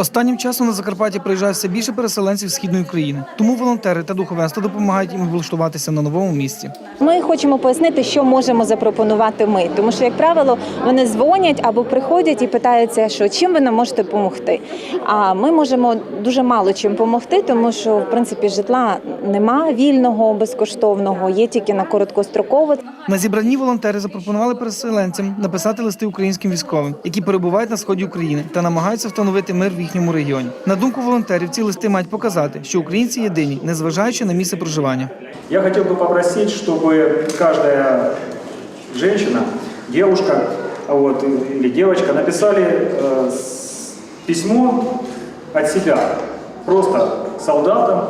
Останнім часом на Закарпаття приїжджає все більше переселенців східної України. Тому волонтери та духовенство допомагають їм облаштуватися на новому місці. Ми хочемо пояснити, що можемо запропонувати ми, тому що, як правило, вони дзвонять або приходять і питаються, що чим ви нам можете допомогти. А ми можемо дуже мало чим допомогти, тому що в принципі житла нема вільного, безкоштовного, є тільки на короткостроково. На зібранні волонтери запропонували переселенцям написати листи українським військовим, які перебувають на сході України та намагаються встановити мир в їхньому регіоні. На думку волонтерів, ці листи мають показати, що українці єдині, незважаючи на місце проживання. Я хотел бы попросить, чтобы каждая женщина, девушка вот, или девочка написали э, с- письмо от себя просто солдатам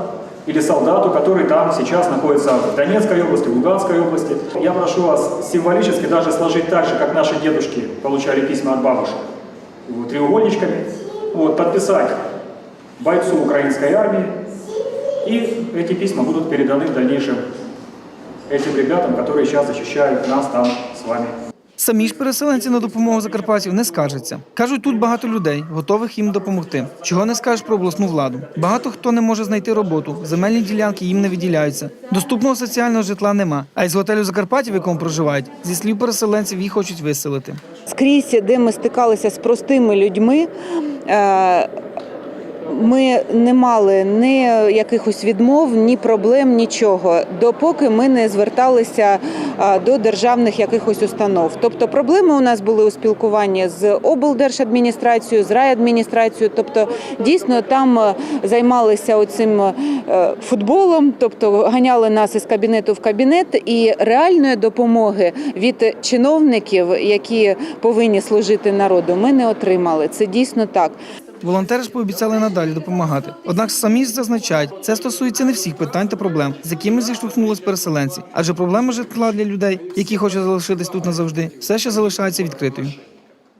или солдату, который там сейчас находится в Донецкой области, в Луганской области. Я прошу вас символически даже сложить так же, как наши дедушки получали письма от бабушек, вот, треугольничками, вот, подписать бойцу украинской армии, и эти письма будут переданы в дальнейшем этим ребятам, которые сейчас защищают нас там с вами. Самі ж переселенці на допомогу закарпатців не скаржаться. Кажуть, тут багато людей, готових їм допомогти. Чого не скажеш про обласну владу? Багато хто не може знайти роботу, земельні ділянки їм не виділяються. Доступного соціального житла нема. А із готелю Закарпаття, в якому проживають, зі слів переселенців, їх хочуть виселити. скрізь, де ми стикалися з простими людьми. е, Ми не мали ні якихось відмов, ні проблем, нічого, допоки ми не зверталися до державних якихось установ. Тобто проблеми у нас були у спілкуванні з облдержадміністрацією, з райадміністрацією. Тобто, дійсно там е, займалися оцим е, футболом, тобто ганяли нас із кабінету в кабінет, і реальної допомоги від чиновників, які повинні служити народу, ми не отримали. Це дійсно так. Волонтери ж пообіцяли надалі допомагати. Однак самі зазначають, це стосується не всіх питань та проблем, з якими зіштовхнулись переселенці. Адже проблема житла для людей, які хочуть залишитись тут назавжди, все ще залишається відкритою.